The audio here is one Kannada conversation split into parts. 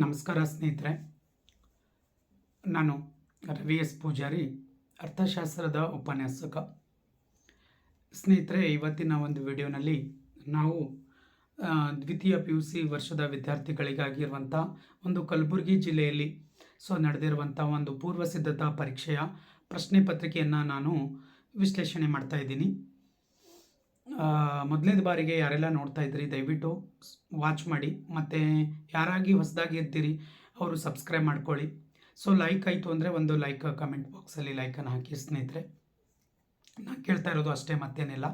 ನಮಸ್ಕಾರ ಸ್ನೇಹಿತರೆ. ನಾನು ರವಿ ಎಸ್ ಪೂಜಾರಿ, ಅರ್ಥಶಾಸ್ತ್ರದ ಉಪನ್ಯಾಸಕ. ಸ್ನೇಹಿತರೆ, ಇವತ್ತಿನ ಒಂದು ವಿಡಿಯೋನಲ್ಲಿ ನಾವು ದ್ವಿತೀಯ ಪಿ ಯು ಸಿ ವರ್ಷದ ವಿದ್ಯಾರ್ಥಿಗಳಿಗಾಗಿರುವಂಥ ಒಂದು ಕಲಬುರಗಿ ಜಿಲ್ಲೆಯಲ್ಲಿ, ಸೊ ನಡೆದಿರುವಂಥ ಒಂದು ಪೂರ್ವ ಸಿದ್ಧತಾ ಪರೀಕ್ಷೆಯ ಪ್ರಶ್ನೆ ಪತ್ರಿಕೆಯನ್ನು ನಾನು ವಿಶ್ಲೇಷಣೆ ಮಾಡ್ತಾ ಇದ್ದೀನಿ. ಮೊದಲನೇ ಬಾರಿಗೆ ಯಾರೆಲ್ಲ ನೋಡ್ತಾ ಇದ್ದೀರಿ ದಯವಿಟ್ಟು ವಾಚ್ ಮಾಡಿ, ಮತ್ತು ಯಾರಾಗಿ ಹೊಸದಾಗಿ ಇರ್ತೀರಿ ಅವರು ಸಬ್ಸ್ಕ್ರೈಬ್ ಮಾಡ್ಕೊಳ್ಳಿ. ಸೊ ಲೈಕ್ ಆಯಿತು ಅಂದರೆ ಒಂದು ಲೈಕ್ ಕಮೆಂಟ್ ಬಾಕ್ಸಲ್ಲಿ ಲೈಕನ್ನು ಹಾಕಿ, ಸ್ನೇಹಿತರೆ. ನಾನು ಕೇಳ್ತಾ ಇರೋದು ಅಷ್ಟೇ, ಮತ್ತೇನಿಲ್ಲ.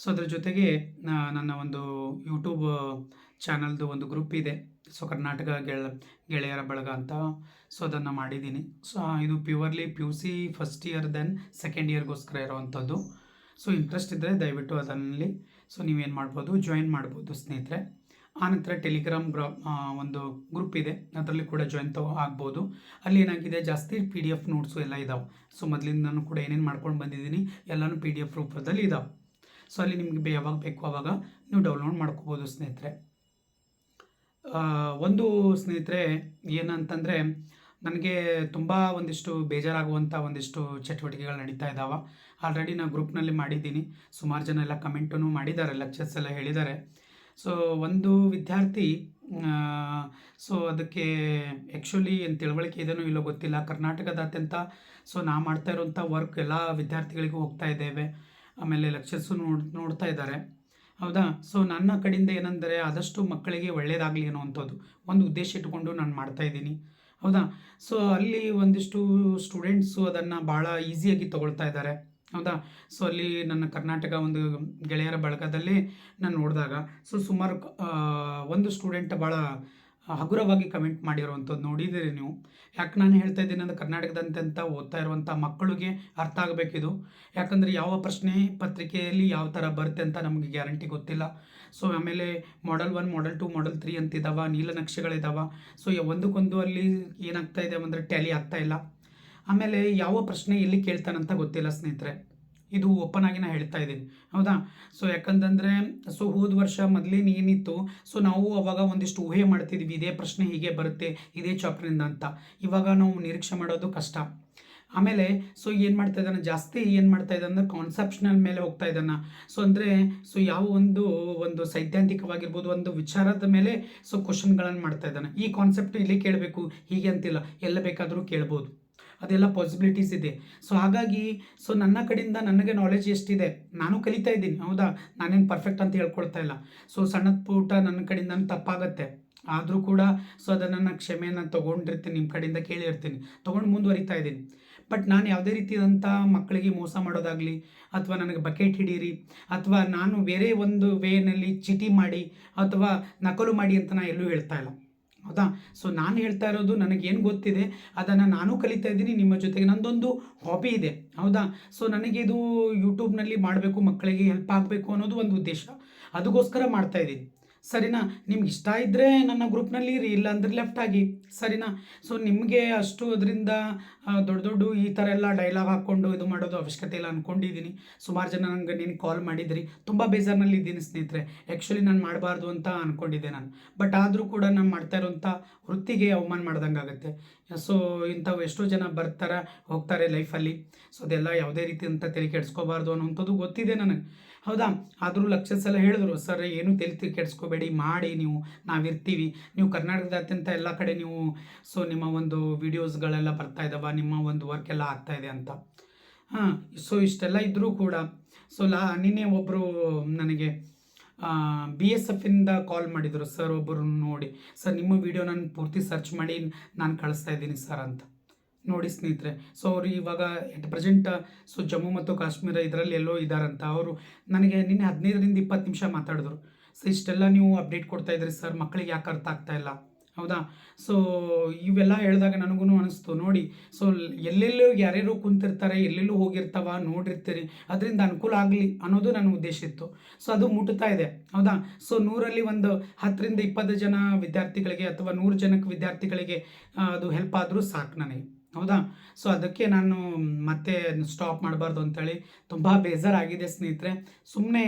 ಸೊ ಅದ್ರ ಜೊತೆಗೆ ನನ್ನ ಒಂದು ಯೂಟ್ಯೂಬ್ ಚಾನಲ್ದು ಒಂದು ಗ್ರೂಪ್ ಇದೆ. ಸೊ ಕರ್ನಾಟಕ ಗೆಳ, ಗೆಳೆಯರ ಬಳಗ ಅಂತ. ಸೊ ಅದನ್ನು ಮಾಡಿದ್ದೀನಿ. ಸೊ ಇದು purely P U C first year then second ಇಯರ್ಗೋಸ್ಕರ ಇರೋವಂಥದ್ದು. ಸೊ ಇಂಟ್ರೆಸ್ಟ್ ಇದ್ದರೆ ದಯವಿಟ್ಟು ಅದರಲ್ಲಿ ಸೊ ನೀವೇನು ಮಾಡ್ಬೋದು ಜಾಯಿನ್ ಮಾಡ್ಬೋದು ಸ್ನೇಹಿತರೆ. ಆನಂತರ ಟೆಲಿಗ್ರಾಮ್ ಗ್ರಾ ಒಂದು ಗ್ರೂಪ್ ಇದೆ. ಅದರಲ್ಲಿ ಕೂಡ ಜಾಯಿನ್ ತಗೋ, ಆಗ್ಬೋದು. ಅಲ್ಲಿ ಏನಾಗಿದೆ, ಜಾಸ್ತಿ ಪಿ ಡಿ ಎಫ್ ನೋಟ್ಸು ಎಲ್ಲ ಇದಾವೆ. ಸೊ ಮೊದಲಿಂದ ನಾನು ಕೂಡ ಏನೇನು ಮಾಡ್ಕೊಂಡು ಬಂದಿದ್ದೀನಿ, ಎಲ್ಲನೂ ಪಿ ಡಿ ಎಫ್ ರೂಪದಲ್ಲಿ ಇದಾವೆ. ಸೊ ಅಲ್ಲಿ ನಿಮಗೆ ಯಾವಾಗ ಬೇಕು ಆವಾಗ ನೀವು ಡೌನ್ಲೋಡ್ ಮಾಡ್ಕೋಬೋದು ಸ್ನೇಹಿತರೆ. ಒಂದು ಸ್ನೇಹಿತರೆ, ಏನಂತಂದರೆ, ನನಗೆ ತುಂಬ ಒಂದಿಷ್ಟು ಬೇಜಾರಾಗುವಂಥ ಒಂದಿಷ್ಟು ಚಟುವಟಿಕೆಗಳು ನಡೀತಾ ಇದ್ದಾವೆ ಆಲ್ರೆಡಿ ನಾನು ಗ್ರೂಪ್ನಲ್ಲಿ ಮಾಡಿದ್ದೀನಿ. ಸುಮಾರು ಜನ ಎಲ್ಲ ಕಮೆಂಟನ್ನು ಮಾಡಿದ್ದಾರೆ ಲೆಕ್ಚರ್ಸ್ ಎಲ್ಲ ಹೇಳಿದ್ದಾರೆ. ಸೊ ಒಂದು ವಿದ್ಯಾರ್ಥಿ ಸೊ ಅದಕ್ಕೆ ಆ್ಯಕ್ಚುಲಿ ಏನು ತಿಳುವಳಿಕೆ ಇದೆಯೋ ಇಲ್ಲೋ ಗೊತ್ತಿಲ್ಲ. ಕರ್ನಾಟಕದಾದ್ಯಂತ ಸೊ ನಾ ಮಾಡ್ತಾ ಇರೋಂಥ ವರ್ಕ್ ಎಲ್ಲ ವಿದ್ಯಾರ್ಥಿಗಳಿಗೂ ಹೋಗ್ತಾ ಇದ್ದೇವೆ. ಆಮೇಲೆ ಲೆಕ್ಚರ್ಸು ನೋಡ್, ನೋಡ್ತಾ ಇದ್ದಾರೆ. ಹೌದಾ? ಸೊ ನನ್ನ ಕಡೆಯಿಂದ ಏನಂದರೆ ಆದಷ್ಟು ಮಕ್ಕಳಿಗೆ ಒಳ್ಳೆಯದಾಗಲಿ ಅನ್ನೋವಂಥದ್ದು ಒಂದು ಉದ್ದೇಶ ಇಟ್ಕೊಂಡು ನಾನು ಮಾಡ್ತಾ ಇದ್ದೀನಿ. ಹೌದಾ? ಸೊ ಅಲ್ಲಿ ಒಂದಿಷ್ಟು ಸ್ಟೂಡೆಂಟ್ಸು ಅದನ್ನು ಭಾಳ ಈಸಿಯಾಗಿ ತೊಗೊಳ್ತಾ ಇದ್ದಾರೆ. ಹೌದಾ? ಸೊ ಅಲ್ಲಿ ನನ್ನ ಕರ್ನಾಟಕ ಒಂದು ಗೆಳೆಯರ ಬಳಗದಲ್ಲಿ ನಾನು ನೋಡಿದಾಗ ಸೊ ಸುಮಾರು ಒಂದು ಸ್ಟೂಡೆಂಟ್ ಭಾಳ ಹಗುರವಾಗಿ ಕಮೆಂಟ್ ಮಾಡಿರುವಂಥದ್ದು ನೋಡಿದ್ದೀರಿ ನೀವು. ಯಾಕೆ ನಾನು ಹೇಳ್ತಾ ಇದ್ದೀನಿ ಅಂದರೆ ಕರ್ನಾಟಕದಂತ ಓದ್ತಾ ಇರುವಂಥ ಮಕ್ಕಳಿಗೆ ಅರ್ಥ ಆಗಬೇಕಿದು. ಯಾಕಂದರೆ ಯಾವ ಪ್ರಶ್ನೆ ಪತ್ರಿಕೆಯಲ್ಲಿ ಯಾವ ಥರ ಬರುತ್ತೆ ಅಂತ ನಮಗೆ ಗ್ಯಾರಂಟಿ ಗೊತ್ತಿಲ್ಲ. ಸೊ ಆಮೇಲೆ model one model two model three ಅಂತಿದ್ದಾವ ನೀಲನಕ್ಷೆಗಳಿದ್ದಾವೆ ಸೊ ಒಂದಕ್ಕೊಂದು ಅಲ್ಲಿ ಏನಾಗ್ತಾ ಇದೆ ಅಂದರೆ ಟ್ಯಾಲಿ ಆಗ್ತಾ ಇಲ್ಲ. ಆಮೇಲೆ ಯಾವ ಪ್ರಶ್ನೆ ಎಲ್ಲಿ ಕೇಳ್ತಾನಂತ ಗೊತ್ತಿಲ್ಲ ಸ್ನೇಹಿತರೆ. ಇದು ಓಪನ್ ಆಗಿ ನಾನು ಹೇಳ್ತಾ ಇದ್ದೀನಿ. ಹೌದಾ? ಸೊ ಯಾಕಂತಂದರೆ ಸೊ ಹೋದ ವರ್ಷ ಮೊದಲೇನು ಏನಿತ್ತು ಸೊ ನಾವು ಅವಾಗ ಒಂದಿಷ್ಟು ಊಹೆ ಮಾಡ್ತಿದ್ವಿ, ಇದೇ ಪ್ರಶ್ನೆ ಹೀಗೆ ಬರುತ್ತೆ, ಇದೇ ಚಾಪ್ಟ್ರಿಂದ ಅಂತ. ಇವಾಗ ನಾವು ನಿರೀಕ್ಷೆ ಮಾಡೋದು ಕಷ್ಟ. ಆಮೇಲೆ ಸೊ ಏನು ಮಾಡ್ತಾ ಇದ್ದಾನೆ? ಜಾಸ್ತಿ ಏನು ಮಾಡ್ತಾ ಇದ್ದಾನೆ ಅಂದರೆ ಕಾನ್ಸೆಪ್ಷನಲ್ ಮೇಲೆ ಹೋಗ್ತಾ ಇದ್ದಾನೆ. ಸೊ ಅಂದರೆ ಸೊ ಯಾವ ಒಂದು ಒಂದು ಸೈದ್ಧಾಂತಿಕವಾಗಿರ್ಬೋದು, ಒಂದು ವಿಚಾರದ ಮೇಲೆ ಸೊ ಕ್ವಶನ್ಗಳನ್ನು ಮಾಡ್ತಾ ಇದ್ದಾನೆ. ಈ ಕಾನ್ಸೆಪ್ಟ್ ಇಲ್ಲಿ ಕೇಳಬೇಕು, ಹೀಗೆ ಅಂತಿಲ್ಲ. ಎಲ್ಲ ಬೇಕಾದರೂ ಕೇಳ್ಬೋದು. ಅದೆಲ್ಲ ಪಾಸಿಬಿಲಿಟೀಸ್ ಇದೆ. ಸೊ ಹಾಗಾಗಿ ಸೊ ನನ್ನ ಕಡೆಯಿಂದ ನನಗೆ ನಾಲೆಜ್ ಎಷ್ಟಿದೆ? ನಾನು ಕಲಿತಾ ಇದ್ದೀನಿ. ಹೌದಾ? ನಾನೇನು ಪರ್ಫೆಕ್ಟ್ ಅಂತ ಹೇಳ್ಕೊಳ್ತಾ ಇಲ್ಲ. ಸೊ ಸಣ್ಣದ ಪುಟ ನನ್ನ ಕಡೆಯಿಂದ ತಪ್ಪಾಗತ್ತೆ. ಆದರೂ ಕೂಡ ಸೊ ಅದನ್ನು ನಾನು ಕ್ಷಮೆಯನ್ನು ತೊಗೊಂಡಿರ್ತೀನಿ ನಿಮ್ಮ ಕಡೆಯಿಂದ ಕೇಳಿರ್ತೀನಿ. ತೊಗೊಂಡು ಮುಂದುವರಿತಾ ಇದ್ದೀನಿ. ಬಟ್ ನಾನು ಯಾವುದೇ ರೀತಿಯಾದಂಥ ಮಕ್ಕಳಿಗೆ ಮೋಸ ಮಾಡೋದಾಗಲಿ, ಅಥವಾ ನನಗೆ ಬಕೆಟ್ ಹಿಡೀರಿ, ಅಥವಾ ನಾನು ಬೇರೆ ಒಂದು ವೇನಲ್ಲಿ ಚೀಟಿ ಮಾಡಿ, ಅಥವಾ ನಕಲು ಮಾಡಿ ಅಂತ ನಾನು ಎಲ್ಲೂ ಹೇಳ್ತಾ ಇಲ್ಲ. ಹೌದಾ? ಸೊ ನಾನು ಹೇಳ್ತಾ ಇರೋದು ನನಗೇನು ಗೊತ್ತಿದೆ, ಅದನ್ನು ನಾನು ಕಲಿತಾ ಇದ್ದೀನಿ, ನಿಮ್ಮ ಜೊತೆಗೆ ನಂದೊಂದು ಹಾಬಿ ಇದೆ, ಹೌದಾ? ಸೊ ನನಗೆ ಇದು ಯೂಟ್ಯೂಬ್ನಲ್ಲಿ ಮಾಡಬೇಕು, ಮಕ್ಕಳಿಗೆ ಹೆಲ್ಪ್ ಆಗಬೇಕು ಅನ್ನೋದು ಒಂದು ಉದ್ದೇಶ. ಅದಕ್ಕೋಸ್ಕರ ಮಾಡ್ತಾ ಇದ್ದೀನಿ. ಸರಿನಾ, ನಿಮ್ಗೆ ಇಷ್ಟ ಇದ್ದರೆ ನನ್ನ ಗ್ರೂಪ್ನಲ್ಲಿ ಇರಿ ಇಲ್ಲ ಅಂದ್ರೆ ಲೆಫ್ಟ್ ಆಗಿ. ಸರಿನಾ, ಸೊ ನಿಮಗೆ ಅಷ್ಟು ಅದರಿಂದ ದೊಡ್ಡ ದೊಡ್ಡ ಈ ಥರ ಎಲ್ಲ ಡೈಲಾಗ್ ಹಾಕ್ಕೊಂಡು ಇದು ಮಾಡೋದು ಅವಶ್ಯಕತೆ ಇಲ್ಲ ಅಂದ್ಕೊಂಡಿದ್ದೀನಿ ಸುಮಾರು ಜನ ನನಗೆ ನೀನು ಕಾಲ್ ಮಾಡಿದ್ರಿ. ತುಂಬ ಬೇಜಾರ್ನಲ್ಲಿ ಇದ್ದೀನಿ ಸ್ನೇಹಿತರೆ. ಆ್ಯಕ್ಚುಲಿ ನಾನು ಮಾಡಬಾರ್ದು ಅಂತ ಅಂದ್ಕೊಂಡಿದ್ದೆ ನಾನು. ಬಟ್ ಆದರೂ ಕೂಡ ನಾನು ಮಾಡ್ತಾ ಇರೋಂಥ ವೃತ್ತಿಗೆ ಅವಮಾನ ಮಾಡ್ದಂಗೆ ಆಗುತ್ತೆ. ಸೊ ಇಂಥವು ಎಷ್ಟೋ ಜನ ಬರ್ತಾರೆ, ಹೋಗ್ತಾರೆ ಲೈಫಲ್ಲಿ ಸೊ ಅದೆಲ್ಲ ಯಾವುದೇ ರೀತಿ ಅಂತ ತಲೆ ಕೆಡಿಸ್ಕೋಬಾರ್ದು ಅನ್ನೋಂಥದ್ದು ಗೊತ್ತಿದೆ ನನಗೆ. ಹೌದಾ? ಆದರೂ ಲಕ್ಷ ಸಲ ಹೇಳಿದ್ರು, ಸರ್, ಏನು ತಲೆ ಕೆಡಿಸ್ಕೋಬೇಡಿ ಮಾಡಿ ನೀವು, ನಾವಿರ್ತೀವಿ. ನೀವು ಕರ್ನಾಟಕದಾದ್ಯಂತ ಎಲ್ಲ ಕಡೆ ನೀವು, ಸೊ ನಿಮ್ಮ ಒಂದು ವಿಡಿಯೋಸ್ಗಳೆಲ್ಲ ಬರ್ತಾ ಇದ್ದಾವ ನಿಮ್ಮ ಒಂದು ವರ್ಕ್ ಎಲ್ಲ ಆಗ್ತಾ ಇದೆ ಅಂತ. ಹಾಂ, ಸೊ ಇಷ್ಟೆಲ್ಲ ಇದ್ದರೂ ಕೂಡ, ಸೊ ಲಾ, ನಿನ್ನೆ ಒಬ್ಬರು ನನಗೆ ಬಿ ಎಸ್ ಎಫಿಂದ ಕಾಲ್ ಮಾಡಿದರು. ಸರ್ ಒಬ್ಬರು ನೋಡಿ, ಸರ್, ನಿಮ್ಮ ವಿಡಿಯೋ ನಾನು ಪೂರ್ತಿ ಸರ್ಚ್ ಮಾಡಿ, ನಾನು ಕಳಿಸ್ತಾ ಇದ್ದೀನಿ, ಸರ್, ಅಂತ. ನೋಡಿ ಸ್ನೇಹಿತರೆ. ಸೊ ಅವರು ಇವಾಗ ಎಟ್ ಪ್ರೆಸೆಂಟ್ ಸೊ ಜಮ್ಮು ಮತ್ತು ಕಾಶ್ಮೀರ ಇದರಲ್ಲಿ ಎಲ್ಲೋ ಇದ್ದಾರಂತ ಅವರು ನನಗೆ ನಿನ್ನೆ ಹದಿನೈದರಿಂದ ಇಪ್ಪತ್ತು ನಿಮಿಷ ಮಾತಾಡಿದ್ರು. ಸೊ ಇಷ್ಟೆಲ್ಲ ನೀವು ಅಪ್ಡೇಟ್ ಕೊಡ್ತಾ ಇದ್ರಿ ಸರ್ ಮಕ್ಕಳಿಗೆ ಯಾಕೆ ಅರ್ಥ ಆಗ್ತಾ ಇಲ್ಲ? ಹೌದಾ? ಸೊ ಇವೆಲ್ಲ ಹೇಳಿದಾಗ ನನಗೂ ಅನಿಸ್ತು. ನೋಡಿ ಸೊ ಎಲ್ಲೆಲ್ಲೋ ಯಾರ್ಯಾರು ಕುಂತಿರ್ತಾರೆ, ಎಲ್ಲೆಲ್ಲೂ ಹೋಗಿರ್ತಾವ, ನೋಡಿರ್ತೀರಿ. ಅದರಿಂದ ಅನುಕೂಲ ಆಗಲಿ ಅನ್ನೋದು ನನ್ನ ಉದ್ದೇಶ ಇತ್ತು. ಸೊ ಅದು ಮುಟ್ತಾ ಇದೆ. ಹೌದಾ? ಸೊ ನೂರಲ್ಲಿ ಒಂದು ಹತ್ತರಿಂದ ಇಪ್ಪತ್ತು ಜನ ವಿದ್ಯಾರ್ಥಿಗಳಿಗೆ ಅಥವಾ ನೂರು ಜನಕ್ಕೆ ವಿದ್ಯಾರ್ಥಿಗಳಿಗೆ ಅದು ಹೆಲ್ಪ್ ಆದರೂ ಸಾಕು ನನಗೆ. ಹೌದಾ? ಸೊ ಅದಕ್ಕೆ ನಾನು ಮತ್ತೆ ಸ್ಟಾಪ್ ಮಾಡಬಾರ್ದು ಅಂತೇಳಿ ತುಂಬ ಬೇಜಾರಾಗಿದೆ ಸ್ನೇಹಿತರೆ. ಸುಮ್ಮನೆ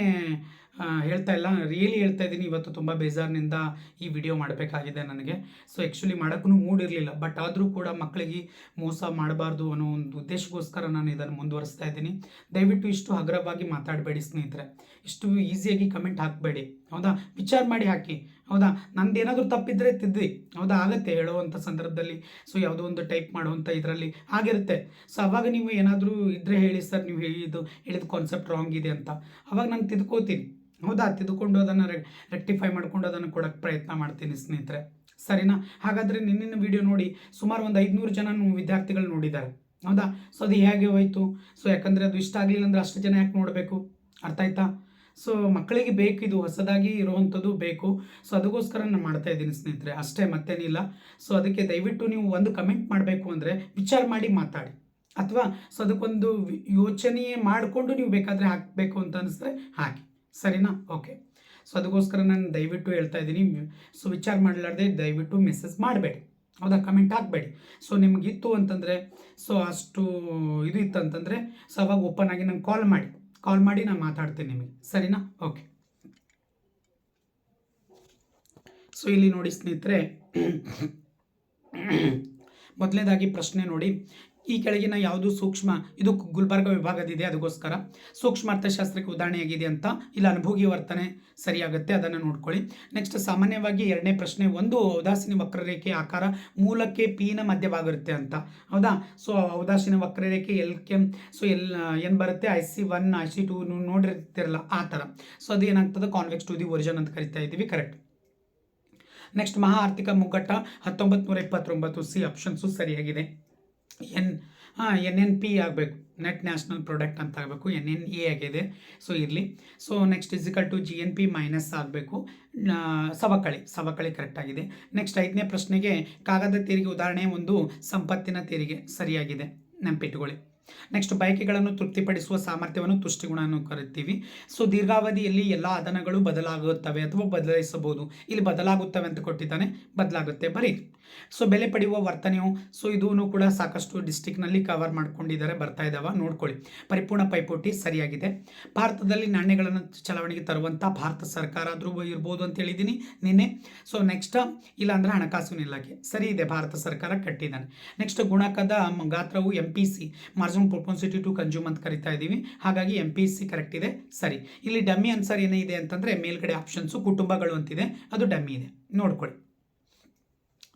ಹೇಳ್ತಾ ಇಲ್ಲ. ರಿಯಲಿ ಹೇಳ್ತಾ ಇದ್ದೀನಿ. ಇವತ್ತು ತುಂಬ ಬೇಜಾರಿನಿಂದ ಈ ವಿಡಿಯೋ ಮಾಡಬೇಕಾಗಿದೆ ನನಗೆ. ಸೊ ಆ್ಯಕ್ಚುಲಿ ಮಾಡೋಕ್ಕೂ ಮೂಡ್ ಇರಲಿಲ್ಲ. ಬಟ್ ಆದರೂ ಕೂಡ ಮಕ್ಕಳಿಗೆ ಮೋಸ ಮಾಡಬಾರ್ದು ಅನ್ನೋ ಒಂದು ಉದ್ದೇಶಕ್ಕೋಸ್ಕರ ನಾನು ಇದನ್ನು ಮುಂದುವರಿಸ್ತಾ ಇದ್ದೀನಿ. ದಯವಿಟ್ಟು ಇಷ್ಟು ಹಗುರವಾಗಿ ಮಾತಾಡಬೇಡಿ ಸ್ನೇಹಿತರೆ. ಇಷ್ಟು ಈಸಿಯಾಗಿ ಕಮೆಂಟ್ ಹಾಕಬೇಡಿ. ಹೌದಾ? ವಿಚಾರ ಮಾಡಿ ಹಾಕಿ. ಹೌದಾ? ನಂದು ಏನಾದರೂ ತಪ್ಪಿದ್ರೆ ತಿದ್ದಿ. ಹೌದಾ? ಆಗತ್ತೆ ಹೇಳುವಂಥ ಸಂದರ್ಭದಲ್ಲಿ. ಸೊ ಯಾವುದೋ ಒಂದು ಟೈಪ್ ಮಾಡುವಂಥ ಇದರಲ್ಲಿ ಆಗಿರುತ್ತೆ. ಸೊ ಅವಾಗ ನೀವು ಏನಾದರೂ ಇದ್ದರೆ ಹೇಳಿ ಸರ್ ನೀವು ಹೇಳಿದ್ದು ಹೇಳಿದ ಕಾನ್ಸೆಪ್ಟ್ ರಾಂಗ್ ಇದೆ ಅಂತ. ಅವಾಗ ನಾನು ತಿದ್ಕೋತೀನಿ. ಹೌದಾ? ತಿದ್ಕೊಂಡು ಅದನ್ನು ರೆಕ್ಟಿಫೈ ಮಾಡಿಕೊಂಡು ಅದನ್ನು ಕೊಡೋಕ್ಕೆ ಪ್ರಯತ್ನ ಮಾಡ್ತೀನಿ ಸ್ನೇಹಿತರೆ. ಸರಿನಾ? ಹಾಗಾದರೆ ನಿನ್ನಿನ ವಿಡಿಯೋ ನೋಡಿ ಸುಮಾರು ಒಂದು ಐದುನೂರು ಜನ ವಿದ್ಯಾರ್ಥಿಗಳು ನೋಡಿದ್ದಾರೆ. ಹೌದಾ? ಸೊ ಅದು ಹೇಗೆ ಹೋಯಿತು? ಸೊ ಯಾಕಂದರೆ ಅದು ಇಷ್ಟ ಆಗಲಿಲ್ಲ ಅಂದರೆ ಅಷ್ಟು ಜನ ಯಾಕೆ ನೋಡಬೇಕು? ಅರ್ಥ ಆಯ್ತಾ? ಸೊ ಮಕ್ಕಳಿಗೆ ಬೇಕು, ಇದು ಹೊಸದಾಗಿ ಇರುವಂಥದ್ದು ಬೇಕು. ಸೊ ಅದಕ್ಕೋಸ್ಕರ ನಾನು ಮಾಡ್ತಾ ಇದ್ದೀನಿ ಸ್ನೇಹಿತರೆ. ಅಷ್ಟೇ ಮತ್ತೇನಿಲ್ಲ ಸೊ ಅದಕ್ಕೆ ದಯವಿಟ್ಟು ನೀವು ಒಂದು ಕಮೆಂಟ್ ಮಾಡಬೇಕು ಅಂದರೆ ವಿಚಾರ ಮಾಡಿ ಮಾತಾಡಿ. ಅಥವಾ, ಸೊ, ಅದಕ್ಕೊಂದು ಯೋಚನೆಯೇ ಯೋಚನೆ ಮಾಡಿಕೊಂಡು ನೀವು ಬೇಕಾದರೆ ಹಾಕಬೇಕು ಅಂತ ಅನಿಸಿದ್ರೆ ಹಾಕಿ. ಸರಿನಾ? ಓಕೆ. ಸೊ ಅದಕ್ಕೋಸ್ಕರ ನಾನು ದಯವಿಟ್ಟು ಹೇಳ್ತಾ ಇದ್ದೀನಿ. ಸೊ ವಿಚಾರ ಮಾಡಲಾರ್ದೆ ದಯವಿಟ್ಟು ಮೆಸೇಜ್ ಮಾಡಬೇಡಿ. ಹೌದಾ? ಕಮೆಂಟ್ ಹಾಕಬೇಡಿ. ಸೊ ನಿಮಗಿತ್ತು ಅಂತಂದರೆ, ಸೊ, ಅಷ್ಟು ಇದು ಇತ್ತು ಅಂತಂದರೆ ಸೊ, ಅವಾಗ ಓಪನ್ ಆಗಿ ನಂಗೆ ಕಾಲ್ ಮಾಡಿ. ಕಾಲ್ ಮಾಡಿ ನಾನು ಮಾತಾಡ್ತೀನಿ ನಿಮಗೆ. ಸರಿನಾ? ಓಕೆ ಸೊ ಇಲ್ಲಿ ನೋಡಿ ಸ್ನೇಹಿತರೆ ಮೊದಲನೇದಾಗಿ ಪ್ರಶ್ನೆ ನೋಡಿ. ಈ ಕೆಳಗಿನ ಯಾವುದು ಸೂಕ್ಷ್ಮ? ಇದು ಗುಲ್ಬರ್ಗ ವಿಭಾಗದಿದೆ, ಅದಕ್ಕೋಸ್ಕರ. ಸೂಕ್ಷ್ಮ ಅರ್ಥಶಾಸ್ತ್ರಕ್ಕೆ ಉದಾಹರಣೆಯಾಗಿದೆ ಅಂತ ಇಲ್ಲಿ ಅನುಭೋಗಿ ವರ್ತನೆ ಸರಿಯಾಗುತ್ತೆ, ಅದನ್ನು ನೋಡ್ಕೊಳ್ಳಿ. ನೆಕ್ಸ್ಟ್ ಸಾಮಾನ್ಯವಾಗಿ ಎರಡನೇ ಪ್ರಶ್ನೆ, ಒಂದು ಔದಾಸೀನ ವಕ್ರರೇಖೆ ಆಕಾರ ಮೂಲಕ್ಕೆ ಪಿನ ಮಧ್ಯವಾಗಿರುತ್ತೆ ಅಂತ. ಹೌದಾ? ಸೊ ಔದಾಸೀನ ವಕ್ರರೇಖೆ ಎಲ್ ಕೆ ಸೊ ಎಲ್ ಏನು ಬರುತ್ತೆ? I C one I C two ನೋಡಿರ್ತಿರಲ್ಲ, ಆ ಥರ ಸೊ ಅದು ಏನಾಗ್ತದೆ? ಕಾನ್ವೆಕ್ಸ್ ಟು ದಿ ಒರಿಜಿನ್ ಅಂತ ಕರಿತಾ ಇದ್ದೀವಿ ಕರೆಕ್ಟ್ ನೆಕ್ಸ್ಟ್ ಮಹಾ ಆರ್ಥಿಕ ಮುಗ್ಗಟ್ಟ ಹತ್ತೊಂಬತ್ತು ನೂರ ಇಪ್ಪತ್ತೊಂಬತ್ತು, ಸಿ ಆಪ್ಷನ್ಸು ಸರಿಯಾಗಿದೆ. ಎನ್, ಹಾಂ, ಎನ್ ಎನ್ ಪಿ ಆಗಬೇಕು. ನೆಟ್ ನ್ಯಾಷನಲ್ ಪ್ರಾಡಕ್ಟ್ ಅಂತ ಆಗಬೇಕು. ಎನ್ ಎನ್ ಎ ಆಗಿದೆ. ಸೊ ಇರಲಿ. So next is equal to G N P minus ಆಗಬೇಕು. ಸವಕಳಿ. ಸವಕಳಿ ಕರೆಕ್ಟ್ ಆಗಿದೆ. ನೆಕ್ಸ್ಟ್ ಐದನೇ ಪ್ರಶ್ನೆಗೆ ಕಾಗದ ತೆರಿಗೆ ಉದಾಹರಣೆ ಒಂದು ಸಂಪತ್ತಿನ ತೆರಿಗೆ ಸರಿಯಾಗಿದೆ. ನೆನಪಿಟ್ಟುಕೊಳ್ಳಿ ನೆಕ್ಸ್ಟ್ ಬಯಕೆಗಳನ್ನು ತೃಪ್ತಿಪಡಿಸುವ ಸಾಮರ್ಥ್ಯವನ್ನು ತುಷ್ಟಿಗುಣ ಕರಿತೀವಿ ಸೊ ದೀರ್ಘಾವಧಿಯಲ್ಲಿ ಎಲ್ಲ ಅದನಗಳು ಬದಲಾಗುತ್ತವೆ ಅಥವಾ ಬದಲಾಯಿಸಬಹುದು. ಇಲ್ಲಿ ಬದಲಾಗುತ್ತವೆ ಅಂತ ಕೊಟ್ಟಿದ್ದಾನೆ. ಬದಲಾಗುತ್ತೆ. ಬರೀ ಸೊ ಬೆಲೆ ಪಡೆಯುವ ವರ್ತನೆಯು ಸೊ ಇದೂ ಕೂಡ ಸಾಕಷ್ಟು ಡಿಸ್ಟಿಕ್ನಲ್ಲಿ ಕವರ್ ಮಾಡ್ಕೊಂಡಿದ್ದಾರೆ, ಬರ್ತಾ ಇದ್ದಾವೆ ನೋಡ್ಕೊಳ್ಳಿ. ಪರಿಪೂರ್ಣ ಪೈಪೋಟಿ ಸರಿಯಾಗಿದೆ. ಭಾರತದಲ್ಲಿ ನಾಣ್ಯಗಳನ್ನು ಚಲಾವಣೆಗೆ ತರುವಂಥ ಭಾರತ ಸರ್ಕಾರ ಆದರೂ ಇರ್ಬೋದು ಅಂತ ಹೇಳಿದ್ದೀನಿ ನಿನ್ನೆ. ಸೊ ನೆಕ್ಸ್ಟ್ ಇಲ್ಲಾಂದರೆ ಹಣಕಾಸಿನ ಇಲಾಖೆ. ಸರಿ ಇದೆ, ಭಾರತ ಸರ್ಕಾರ ಕಟ್ಟಿದ್ದಾನೆ. ನೆಕ್ಸ್ಟ್ ಗುಣಕದ ಗಾತ್ರವು M P C margin propensity to consume ಅಂತ ಕರಿತಾ ಇದ್ದೀವಿ ಹಾಗಾಗಿ ಎಂ ಪಿ ಸಿ ಕರೆಕ್ಟ್ ಇದೆ, ಸರಿ. ಇಲ್ಲಿ ಡಮ್ಮಿ ಆನ್ಸರ್ ಏನಿದೆ ಅಂತಂದರೆ, ಮೇಲ್ಗಡೆ ಆಪ್ಷನ್ಸು ಕುಟುಂಬಗಳು ಅಂತಿದೆ, ಅದು ಡಮ್ಮಿ ಇದೆ. ನೋಡ್ಕೊಳ್ಳಿ.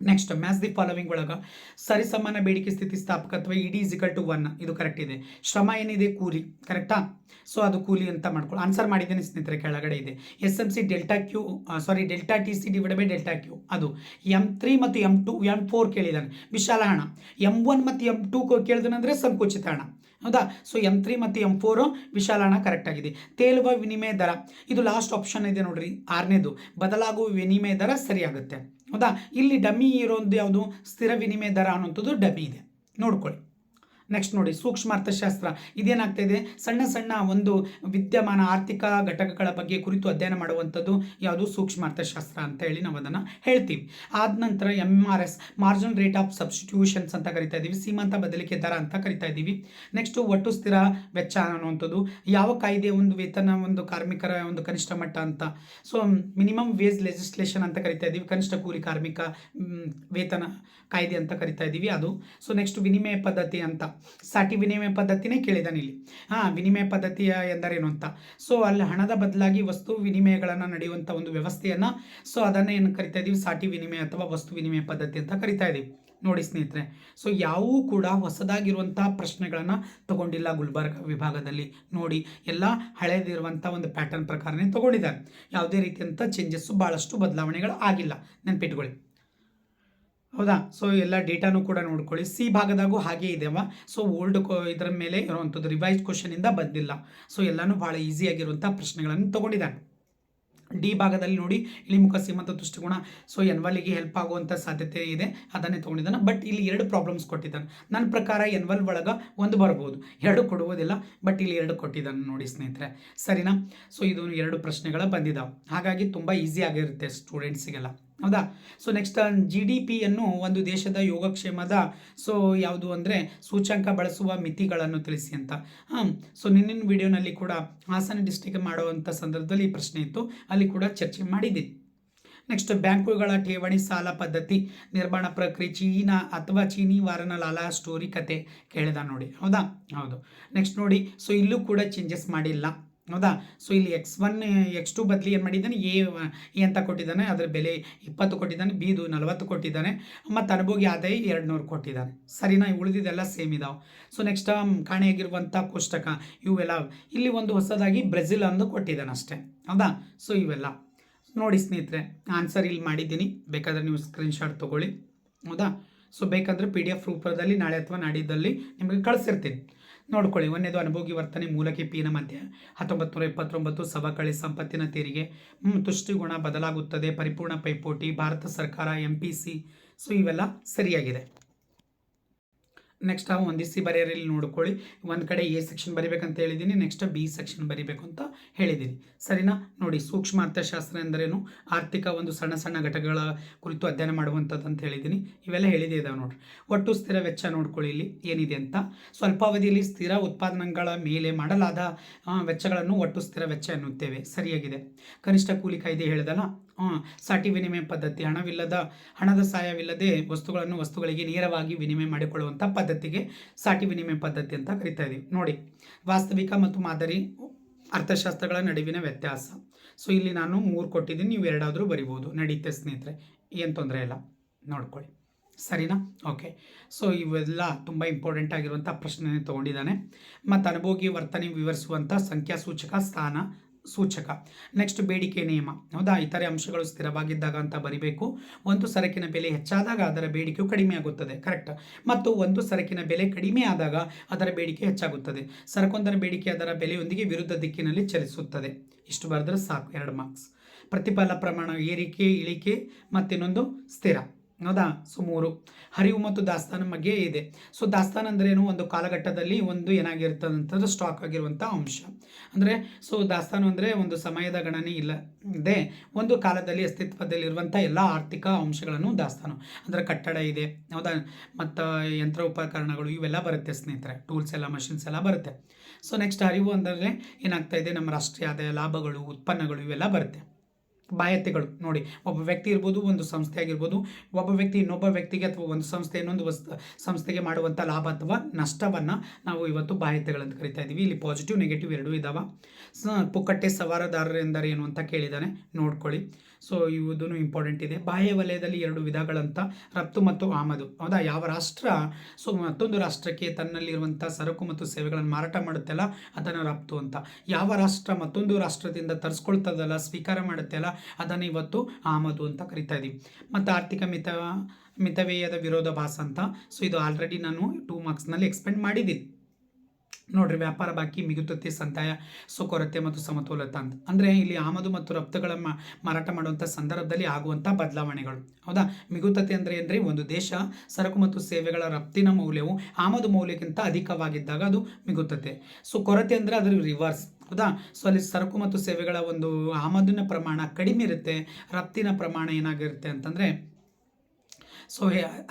ನೆಕ್ಸ್ಟ್ ಮ್ಯಾಚ್ ದಿ ಫಾಲೋವಿಂಗ್ ಒಳಗ ಸರಿಸಮಾನ ಬೇಡಿಕೆ ಸ್ಥಿತಿಸ್ಥಾಪಕತ್ವ E D is equal to one ಇದು ಕರೆಕ್ಟ್ ಇದೆ. ಶ್ರಮ ಏನಿದೆ? ಕೂಲಿ. ಕರೆಕ್ಟಾ ಸೊ ಅದು ಕೂಲಿ ಅಂತ ಮಾಡ್ಕೊಳ್ಳಿ ಆನ್ಸರ್ ಮಾಡಿದ್ದೇನೆ ಸ್ನೇಹಿತರೆ, ಕೆಳಗಡೆ ಇದೆ. S M C delta Q sorry delta T C divide by delta Q ಅದು ಎಂ ತ್ರೀ ಮತ್ತು ಎಂ ಟು ಎಂ ಫೋರ್ ಕೇಳಿದ್ದಾನೆ. ವಿಶಾಲ ಹಣ. ಎಂ ಒನ್ ಮತ್ತು ಎಂ ಟು ಕೇಳಿದನಂದರೆ ಸಂಕುಚಿತ ಹಣ. ಹೌದಾ? ಸೊ ಎಂ ತ್ರೀ ಮತ್ತು ಎಂ ಫೋರು ವಿಶಾಲ ಹಣ ಕರೆಕ್ಟ್ ಆಗಿದೆ. ತೇಲುವ ವಿನಿಮಯ ದರ. ಇದು ಲಾಸ್ಟ್ ಆಪ್ಷನ್ ಇದೆ ನೋಡ್ರಿ. ಆರನೇದು. ಬದಲಾಗುವ ವಿನಿಮಯ ದರ ಸರಿಯಾಗುತ್ತೆ. ಹೌದಾ? ಇಲ್ಲಿ ಡಮ್ಮಿ ಇರೋದು ಯಾವುದು? ಸ್ಥಿರ ವಿನಿಮಯ ದರ ಅನ್ನೋಂಥದ್ದು ಡಮ್ಮಿ ಇದೆ. ನೋಡ್ಕೊಳ್ಳಿ. ನೆಕ್ಸ್ಟ್ ನೋಡಿ, ಸೂಕ್ಷ್ಮ ಅರ್ಥಶಾಸ್ತ್ರ. ಇದೇನಾಗ್ತಾ ಇದೆ? ಸಣ್ಣ ಸಣ್ಣ ಒಂದು ವಿದ್ಯಮಾನ ಆರ್ಥಿಕ ಘಟಕಗಳ ಬಗ್ಗೆ ಕುರಿತು ಅಧ್ಯಯನ ಮಾಡುವಂಥದ್ದು ಯಾವುದು? ಸೂಕ್ಷ್ಮ ಅರ್ಥಶಾಸ್ತ್ರ ಅಂತ ಹೇಳಿ ನಾವು ಅದನ್ನು ಹೇಳ್ತೀವಿ. ಆದ ನಂತರ M R S margin rate of substitutions ಅಂತ ಕರಿತಾ ಇದ್ದೀವಿ ಸೀಮಾಂತ ಬದಲಿಕೆ ದರ ಅಂತ ಕರಿತಾ ಇದ್ದೀವಿ ನೆಕ್ಸ್ಟು ಒಟ್ಟು ಸ್ಥಿರ ವೆಚ್ಚ ಅನ್ನುವಂಥದ್ದು. ಯಾವ ಕಾಯ್ದೆ ಒಂದು ವೇತನ ಒಂದು ಕಾರ್ಮಿಕರ ಒಂದು ಕನಿಷ್ಠ ಮಟ್ಟ ಅಂತ. ಸೊ ಮಿನಿಮಮ್ ವೇಜ್ ಲೆಜಿಸ್ಲೇಷನ್ ಅಂತ ಕರಿತಾ ಇದ್ದೀವಿ ಕನಿಷ್ಠ ಕೂಲಿ ಕಾರ್ಮಿಕ ವೇತನ ಕಾಯ್ದೆ ಅಂತ ಕರಿತಾ ಇದ್ದೀವಿ ಅದು. ಸೊ ನೆಕ್ಸ್ಟ್ ವಿನಿಮಯ ಪದ್ಧತಿ ಅಂತ. ಸಾಟಿ ವಿನಿಮಯ ಪದ್ಧತಿನೇ ಕೇಳಿದಾನೆ ಇಲ್ಲಿ. ಹಾಂ, ವಿನಿಮಯ ಪದ್ಧತಿಯ ಎಂದರೇನು ಅಂತ? ಸೊ ಅಲ್ಲಿ ಹಣದ ಬದಲಾಗಿ ವಸ್ತು ವಿನಿಮಯಗಳನ್ನು ನಡೆಯುವಂಥ ಒಂದು ವ್ಯವಸ್ಥೆಯನ್ನು ಸೊ ಅದನ್ನು ಏನು ಕರಿತಾ ಇದ್ದೀವಿ ಸಾಟಿ ವಿನಿಮಯ ಅಥವಾ ವಸ್ತು ವಿನಿಮಯ ಪದ್ಧತಿ ಅಂತ ಕರಿತಾ ಇದ್ದೀವಿ ನೋಡಿ ಸ್ನೇಹಿತರೆ ಸೊ ಯಾವೂ ಕೂಡ ಹೊಸದಾಗಿರುವಂಥ ಪ್ರಶ್ನೆಗಳನ್ನು ತಗೊಂಡಿಲ್ಲ ಗುಲ್ಬರ್ಗ ವಿಭಾಗದಲ್ಲಿ. ನೋಡಿ, ಎಲ್ಲ ಹಳೇದಿರುವಂಥ ಒಂದು ಪ್ಯಾಟರ್ನ್ ಪ್ರಕಾರನೇ ತಗೊಂಡಿದ್ದಾರೆ. ಯಾವುದೇ ರೀತಿಯಂಥ ಚೇಂಜಸ್ಸು ಭಾಳಷ್ಟು ಬದಲಾವಣೆಗಳು ಆಗಿಲ್ಲ. ನೆನ್ಪಿಟ್ಕೊಳ್ಳಿ. ಹೌದಾ? ಸೊ ಎಲ್ಲ ಡೇಟಾನು ಕೂಡ ನೋಡ್ಕೊಳ್ಳಿ. ಸಿ ಭಾಗದಾಗೂ ಹಾಗೆ ಇದೆವ ಸೊ ಓಲ್ಡ್ ಇದರ ಮೇಲೆ ಇರುವಂಥದ್ದು ರಿವೈಸ್ ಕ್ವಶನಿಂದ ಬಂದಿಲ್ಲ. ಸೊ ಎಲ್ಲನೂ ಭಾಳ ಈಸಿಯಾಗಿರುವಂಥ ಪ್ರಶ್ನೆಗಳನ್ನು ತಗೊಂಡಿದ್ದಾನೆ ಡಿ ಭಾಗದಲ್ಲಿ ನೋಡಿ ಇಲ್ಲಿ ಮುಖ ಸೀಮಂತ ದೃಷ್ಟಿಕೋನ. ಸೊ ಎನ್ವಲ್ಗೆ ಹೆಲ್ಪ್ ಆಗುವಂಥ ಸಾಧ್ಯತೆ ಇದೆ. ಅದನ್ನೇ ತೊಗೊಂಡಿದ್ದಾನೆ. ಬಟ್ ಇಲ್ಲಿ ಎರಡು ಪ್ರಾಬ್ಲಮ್ಸ್ ಕೊಟ್ಟಿದ್ದಾನೆ. ನನ್ನ ಪ್ರಕಾರ ಎನ್ವಲ್ ಒಳಗೆ ಒಂದು ಬರ್ಬೋದು. ಎರಡು ಕೊಡುವುದಿಲ್ಲ ಬಟ್ ಇಲ್ಲಿ ಎರಡು ಕೊಟ್ಟಿದ್ದಾನೆ ನೋಡಿ ಸ್ನೇಹಿತರೆ. ಸರಿನಾ? ಸೊ ಇದು ಎರಡು ಪ್ರಶ್ನೆಗಳು ಬಂದಿದ್ದಾವೆ ಹಾಗಾಗಿ ತುಂಬ ಈಸಿ ಆಗಿರುತ್ತೆ ಸ್ಟೂಡೆಂಟ್ಸಿಗೆಲ್ಲ ಹೌದಾ? ಸೊ ನೆಕ್ಸ್ಟ್ ಜಿ ಡಿ ಪಿಯನ್ನು ಒಂದು ದೇಶದ ಯೋಗಕ್ಷೇಮದ ಸೊ ಯಾವುದು ಅಂದರೆ ಸೂಚ್ಯಂಕ ಬಳಸುವ ಮಿತಿಗಳನ್ನು ತಿಳಿಸಿ ಅಂತ. ಹಾಂ ಸೊ ನಿನ್ನಿನ ವಿಡಿಯೋನಲ್ಲಿ ಕೂಡ ಹಾಸನ ಡಿಸ್ಟಿಕ್ ಮಾಡುವಂಥ ಸಂದರ್ಭದಲ್ಲಿ ಈ ಪ್ರಶ್ನೆ ಇತ್ತು. ಅಲ್ಲಿ ಕೂಡ ಚರ್ಚೆ ಮಾಡಿದ್ದೀನಿ ನೆಕ್ಸ್ಟ್ ಬ್ಯಾಂಕುಗಳ ಠೇವಣಿ ಸಾಲ ಪದ್ಧತಿ, ನಿರ್ಮಾಣ ಪ್ರಕ್ರಿಯೆ, ಚೀನಾ ಅಥವಾ ಚೀನಿ ವಾರನ ಲಾಲಾ ಸ್ಟೋರಿ ಕತೆ ಕೇಳಿದ ನೋಡಿ. ಹೌದಾ? ಹೌದು. ನೆಕ್ಸ್ಟ್ ನೋಡಿ ಸೊ ಇಲ್ಲೂ ಕೂಡ ಚೇಂಜಸ್ ಮಾಡಿಲ್ಲ. ಹೌದಾ? ಸೊ ಇಲ್ಲಿ ಎಕ್ಸ್ ಒನ್ ಎಕ್ಸ್ ಟು ಬದಲಿ ಏನು ಮಾಡಿದ್ದಾನೆ? ಎ ಎ ಅಂತ ಕೊಟ್ಟಿದ್ದಾನೆ. ಅದರ ಬೆಲೆ ಇಪ್ಪತ್ತು ಕೊಟ್ಟಿದ್ದಾನೆ ಬಿದು ನಲವತ್ತು ಕೊಟ್ಟಿದ್ದಾನೆ. ಮತ್ತು ಅನುಭೋಗಿ ಆದಾಯ ಎರಡು ನೂರು ಕೊಟ್ಟಿದ್ದಾನೆ. ಸರಿನಾ? ಉಳಿದಿದ್ದೆಲ್ಲ ಸೇಮ್ ಇದಾವೆ. ಸೊ ನೆಕ್ಸ್ಟ್ ಕಾಣೆಯಾಗಿರುವಂಥ ಕೋಷ್ಟಕ ಇವೆಲ್ಲ ಇಲ್ಲಿ ಒಂದು ಹೊಸದಾಗಿ ಬ್ರೆಜಿಲ್ ಅಂದು ಕೊಟ್ಟಿದ್ದಾನೆ ಅಷ್ಟೇ. ಹೌದಾ? ಸೊ ಇವೆಲ್ಲ. ನೋಡಿ ಸ್ನೇಹಿತರೆ ಆನ್ಸರ್ ಇಲ್ಲಿ ಮಾಡಿದ್ದೀನಿ. ಬೇಕಾದರೆ ನೀವು ಸ್ಕ್ರೀನ್ಶಾಟ್ ತೊಗೊಳ್ಳಿ. ಹೌದಾ? ಸೊ ಬೇಕಂದರೆ ಪಿ ಡಿ ಎಫ್ ರೂಪದಲ್ಲಿ ನಾಳೆ ಅಥವಾ ನಾಡಿದ್ದಲ್ಲಿ ನಿಮಗೆ ಕಳಿಸಿರ್ತೀನಿ. ನೋಡ್ಕೊಳ್ಳಿ. ಒಂದೇದು ಅನುಭೋಗಿ ವರ್ತನೆ ಮೂಲಕ್ಕೆ ಪಿನ ಮಧ್ಯ. ಹತ್ತೊಂಬತ್ತು ನೂರ ಇಪ್ಪತ್ತೊಂಬತ್ತು ಸವಕಳಿ ಸಂಪತ್ತಿನ ತೆರಿಗೆ. ತುಷ್ಟಿ ತುಷ್ಟಿಗುಣ ಬದಲಾಗುತ್ತದೆ. ಪರಿಪೂರ್ಣ ಪೈಪೋಟಿ. ಭಾರತ ಸರ್ಕಾರ ಎಂ ಪಿ ಸಿ ಸೊ ಇವೆಲ್ಲ ಸರಿಯಾಗಿದೆ. ನೆಕ್ಸ್ಟ್ ಒಂದಿಸಿ ಬರೆಯರಲ್ಲಿ ನೋಡ್ಕೊಳ್ಳಿ. ಒಂದು ಕಡೆ ಎ ಸೆಕ್ಷನ್ ಬರಿಬೇಕಂತ ಹೇಳಿದ್ದೀನಿ ನೆಕ್ಸ್ಟ್ ಬಿ ಸೆಕ್ಷನ್ ಬರಿಬೇಕು ಅಂತ ಹೇಳಿದ್ದೀನಿ ಸರಿನಾ? ನೋಡಿ, ಸೂಕ್ಷ್ಮ ಅರ್ಥಶಾಸ್ತ್ರ ಎಂದರೇನು? ಆರ್ಥಿಕ ಒಂದು ಸಣ್ಣ ಸಣ್ಣ ಘಟಕಗಳ ಕುರಿತು ಅಧ್ಯಯನ ಮಾಡುವಂಥದ್ದು ಅಂತ ಹೇಳಿದ್ದೀನಿ ಇವೆಲ್ಲ ಹೇಳಿದೆ ಇದಾವೆ ನೋಡ್ರಿ. ಒಟ್ಟು ಸ್ಥಿರ ವೆಚ್ಚ ನೋಡ್ಕೊಳ್ಳಿ ಇಲ್ಲಿ. ಏನಿದೆ ಅಂತ? ಸ್ವಲ್ಪಾವಧಿಯಲ್ಲಿ ಸ್ಥಿರ ಉತ್ಪಾದನೆಗಳ ಮೇಲೆ ಮಾಡಲಾದ ವೆಚ್ಚಗಳನ್ನು ಒಟ್ಟು ಸ್ಥಿರ ವೆಚ್ಚ ಎನ್ನುತ್ತೇವೆ. ಸರಿಯಾಗಿದೆ. ಕನಿಷ್ಠ ಕೂಲಿ ಕಾಯ್ದೆ ಹೇಳಿದಲ್ಲ? ಸಾಟಿ ವಿನಿಮಯ ಪದ್ಧತಿ, ಹಣವಿಲ್ಲದ, ಹಣದ ಸಹಾಯವಿಲ್ಲದೆ ವಸ್ತುಗಳನ್ನು ವಸ್ತುಗಳಿಗೆ ನೇರವಾಗಿ ವಿನಿಮಯ ಮಾಡಿಕೊಳ್ಳುವಂಥ ಪದ್ಧತಿಗೆ ಸಾಟಿ ವಿನಿಮಯ ಪದ್ಧತಿ ಅಂತ ಕರಿತಾ ಇದೀವಿ. ನೋಡಿ, ವಾಸ್ತವಿಕ ಮತ್ತು ಮಾದರಿ ಅರ್ಥಶಾಸ್ತ್ರಗಳ ನಡುವಿನ ವ್ಯತ್ಯಾಸ. ಸೊ ಇಲ್ಲಿ ನಾನು ಮೂರು ಕೊಟ್ಟಿದ್ದೀನಿ, ನೀವು ಎರಡಾದರೂ ಬರಿಬೋದು. ನಡೀತೆ ಸ್ನೇಹಿತರೆ, ಏನು ತೊಂದರೆ ಇಲ್ಲ. ನೋಡ್ಕೊಳ್ಳಿ. ಸರಿನಾ? ಓಕೆ ಸೊ ಇವೆಲ್ಲ ತುಂಬ ಇಂಪಾರ್ಟೆಂಟ್ ಆಗಿರುವಂಥ ಪ್ರಶ್ನೆ ತೊಗೊಂಡಿದ್ದಾನೆ. ಮತ್ತು ಅನುಭೋಗಿ ವರ್ತನೆ ವಿವರಿಸುವಂಥ ಸಂಖ್ಯಾಸೂಚಕ ಸ್ಥಾನ ಸೂಚಕ. ನೆಕ್ಸ್ಟ್ ಬೇಡಿಕೆ ನಿಯಮ. ಹೌದಾ? ಇತರೆ ಅಂಶಗಳು ಸ್ಥಿರವಾಗಿದ್ದಾಗ ಅಂತ ಬರಿಬೇಕು. ಒಂದು ಸರಕಿನ ಬೆಲೆ ಹೆಚ್ಚಾದಾಗ ಅದರ ಬೇಡಿಕೆಯು ಕಡಿಮೆ ಆಗುತ್ತದೆ ಕರೆಕ್ಟ್ ಮತ್ತು ಒಂದು ಸರಕಿನ ಬೆಲೆ ಕಡಿಮೆ ಆದಾಗ ಅದರ ಬೇಡಿಕೆ ಹೆಚ್ಚಾಗುತ್ತದೆ. ಸರಕೊಂದರ ಬೇಡಿಕೆ ಅದರ ಬೆಲೆಯೊಂದಿಗೆ ವಿರುದ್ಧ ದಿಕ್ಕಿನಲ್ಲಿ ಚಲಿಸುತ್ತದೆ. ಇಷ್ಟು ಬರೆದ್ರೆ ಸಾಕು. ಎರಡು ಮಾರ್ಕ್ಸ್ ಪ್ರತಿಫಲ ಪ್ರಮಾಣ ಏರಿಕೆ, ಇಳಿಕೆ ಮತ್ತಿನ್ನೊಂದು ಸ್ಥಿರ. ಹೌದಾ ಸೊ ಮೂರು ಹರಿವು ಮತ್ತು ದಾಸ್ತಾನ ಬಗ್ಗೆ ಇದೆ. ಸೊ ದಾಸ್ತಾನ ಅಂದ್ರೆ ಏನು? ಒಂದು ಕಾಲಘಟ್ಟದಲ್ಲಿ ಒಂದು ಏನಾಗಿರ್ತದಂಥದ್ದು ಸ್ಟಾಕ್ ಆಗಿರುವಂಥ ಅಂಶ. ಅಂದರೆ ಸೊ ದಾಸ್ತಾನು ಅಂದರೆ ಒಂದು ಸಮಯದ ಗಣನೆ ಇಲ್ಲ, ಇದೆ. ಒಂದು ಕಾಲದಲ್ಲಿ ಅಸ್ತಿತ್ವದಲ್ಲಿರುವಂಥ ಎಲ್ಲ ಆರ್ಥಿಕ ಅಂಶಗಳನ್ನು ದಾಸ್ತಾನು. ಅಂದರೆ, ಕಟ್ಟಡ ಇದೆ, ಹೌದಾ? ಮತ್ತು ಯಂತ್ರೋಪಕರಣಗಳು ಇವೆಲ್ಲ ಬರುತ್ತೆ ಸ್ನೇಹಿತರೆ. ಟೂಲ್ಸ್ ಎಲ್ಲ ಮಷಿನ್ಸ್ ಎಲ್ಲ ಬರುತ್ತೆ. ಸೊ ನೆಕ್ಸ್ಟ್ ಅರಿವು ಅಂದರೆ ಏನಾಗ್ತಾ ಇದೆ? ನಮ್ಮ ರಾಷ್ಟ್ರೀಯ ಆದಾಯ ಲಾಭಗಳು, ಉತ್ಪನ್ನಗಳು ಇವೆಲ್ಲ ಬರುತ್ತೆ. ಬಾಧ್ಯತೆಗಳು ನೋಡಿ, ಒಬ್ಬ ವ್ಯಕ್ತಿ ಇರ್ಬೋದು, ಒಂದು ಸಂಸ್ಥೆ ಆಗಿರ್ಬೋದು ಒಬ್ಬ ವ್ಯಕ್ತಿ ಇನ್ನೊಬ್ಬ ವ್ಯಕ್ತಿಗೆ ಅಥವಾ ಒಂದು ಸಂಸ್ಥೆ ಇನ್ನೊಂದು ವಸ್ತು, ಸಂಸ್ಥೆಗೆ ಮಾಡುವಂಥ ಲಾಭ ಅಥವಾ ನಷ್ಟವನ್ನು ನಾವು ಇವತ್ತು ಬಾಧ್ಯತೆಗಳಂತ ಕರಿತಾ ಇದ್ದೀವಿ ಇಲ್ಲಿ ಪಾಸಿಟಿವ್ ನೆಗೆಟಿವ್ ಎರಡೂ ಇದ್ದಾವೆ ಸ, ಪುಕ್ಕಟ್ಟೆ ಸವಾರದಾರರೆಂದರೆ ಏನು ಅಂತ ಕೇಳಿದ್ದಾನೆ ನೋಡ್ಕೊಳ್ಳಿ. ಸೊ ಇವುದೂ ಇಂಪಾರ್ಟೆಂಟ್ ಇದೆ. ಬಾಹ್ಯ ವಲಯದಲ್ಲಿ ಎರಡು ವಿಧಗಳಂತ ರಫ್ತು ಮತ್ತು ಆಮದು. ಹೌದಾ? ಯಾವ ರಾಷ್ಟ್ರ? ಸೊ ಮತ್ತೊಂದು ರಾಷ್ಟ್ರಕ್ಕೆ ತನ್ನಲ್ಲಿರುವಂಥ ಸರಕು ಮತ್ತು ಸೇವೆಗಳನ್ನು ಮಾರಾಟ ಮಾಡುತ್ತಲ್ಲ ಅದನ್ನು ರಫ್ತು ಅಂತ. ಯಾವ ರಾಷ್ಟ್ರ ಮತ್ತೊಂದು ರಾಷ್ಟ್ರದಿಂದ ತರಿಸ್ಕೊಳ್ತದಲ್ಲ, ಸ್ವೀಕಾರ ಮಾಡುತ್ತಲ್ಲ ಅದನ್ನು ಇವತ್ತು ಆಮದು ಅಂತ ಕರಿತಾ ಇದ್ದೀವಿ ಮತ್ತು ಆರ್ಥಿಕ ಮಿತ, ಮಿತವ್ಯಯದ ವಿರೋಧಾಭಾಸ ಅಂತ. ಸೊ ಇದು ಆಲ್ರೆಡಿ ನಾನು ಟೂ ಮಾರ್ಕ್ಸ್ನಲ್ಲಿ ಎಕ್ಸ್ಪೆಂಡ್ ಮಾಡಿದ್ದೀನಿ. ನೋಡ್ರಿ, ವ್ಯಾಪಾರ ಬಾಕಿ ಮಿಗುತತೆ ಸಂತಾಯ ಸೊ ಕೊರತೆ ಮತ್ತು ಸಮತೋಲತ ಅಂತ. ಅಂದರೆ ಇಲ್ಲಿ ಆಮದು ಮತ್ತು ರಫ್ತುಗಳ ಮಾರಾಟ ಮಾಡುವಂಥ ಸಂದರ್ಭದಲ್ಲಿ ಆಗುವಂಥ ಬದಲಾವಣೆಗಳು. ಹೌದಾ? ಮಿಗುತತೆ ಅಂದರೆ ಅಂದರೆ ಒಂದು ದೇಶ, ಸರಕು ಮತ್ತು ಸೇವೆಗಳ ರಫ್ತಿನ ಮೌಲ್ಯವು ಆಮದು ಮೌಲ್ಯಕ್ಕಿಂತ ಅಧಿಕವಾಗಿದ್ದಾಗ ಅದು ಮಿಗುತತೆ. ಸೊ ಕೊರತೆ ಅಂದರೆ ಅದರ ರಿವರ್ಸ್ ಹೌದಾ? ಸೊ ಅಲ್ಲಿ ಸರಕು ಮತ್ತು ಸೇವೆಗಳ ಒಂದು ಆಮದಿನ ಪ್ರಮಾಣ ಕಡಿಮೆ ಇರುತ್ತೆ, ರಫ್ತಿನ ಪ್ರಮಾಣ ಏನಾಗಿರುತ್ತೆ ಅಂತಂದರೆ ಸೊ